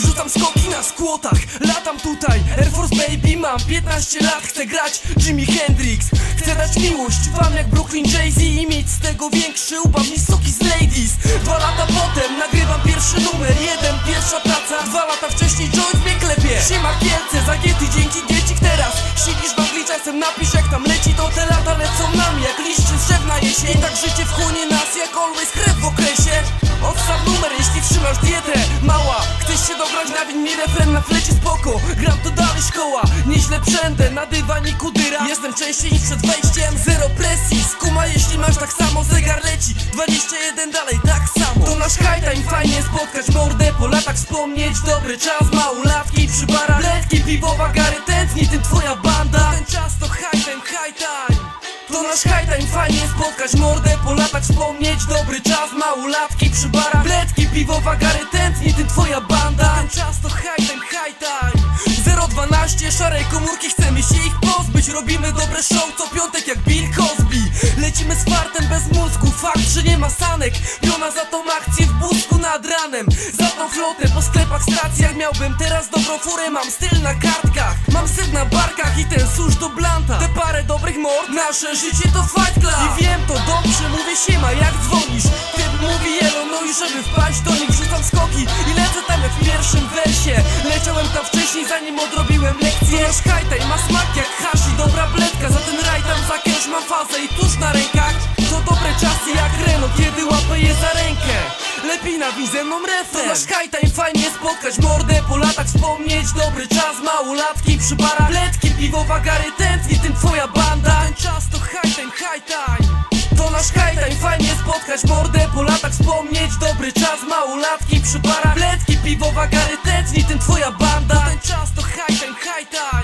Wrzucam skoki na skłotach, latam tutaj. Air Force Baby, mam 15 lat Chcę grać Jimi Hendrix. Chcę dać miłość wam jak Brooklyn Jay-Z I mieć z tego większy ubaw niż soki z ladies. Dwa lata potem nagrywam pierwszy numer Jeden, pierwsza praca. Dwa lata wcześniej joint mnie klepie. Siema Kielce, zagiety dzięki dzieci teraz. Siedzisz bagli czasem napisz jak tam leci To te lata lecą nami jak liście z drzew na jesień. I tak życie wchłonie nas jak always krew w okresie. Odstaw numer jeśli trzymasz dietę się dograć na win mi refren na flecie spoko. Gram to dalej szkoła, nieźle przędę Na dywaniku dyra. Jestem częściej niż przed wejściem Zero presji, skuma jeśli masz tak samo Zegar leci, 21 dalej tak samo. To nasz high time, fajnie spotkać mordę. Po latach wspomnieć dobry czas Małolatki przy barach, letki, piwowa gary Tętni tym twoja banda. Ten czas to high time, high time to nasz high time, fajnie spotkać mordę. Po latach wspomnieć dobry czas Małolatki przy barach. Bledki, piwowa gary tętni Tym twoja Robimy dobre show co piątek jak Bill Cosby. Lecimy z fartem bez mózgu Fakt, że nie ma sanek. Piona za tą akcję w busku nad ranem. Za tą flotę po sklepach, stacjach Miałbym teraz dobrą furę. Mam styl na kartkach Mam syf na barkach i ten susz do blanta. Te parę dobrych mord Nasze życie to fight club. I wiem to dobrze, mówię siema jak dzwonisz? Typ mówi jelo, no i żeby wpaść do nich Wrzucam skoki. I lecę tam jak w pierwszym wersie wcześniej zanim odrobiłem lekcję Nasz hajtaj ma smak jak hasz i dobra bledka Za ten raj tam za kierusz mam fazę i tuż na rękach. To dobre czasy jak Reno, kiedy łapę je za rękę. Lepiej nawij ze mną refren. To nasz time, fajnie spotkać mordę Po latach wspomnieć dobry czas Małolatki przy barach. Bledki, piwowa gary tętni Tym twoja banda. Ten czas to high czas małolatki przy parach Bledki, piwowa, gary, teczni, tym twoja banda. Ten czas to high time,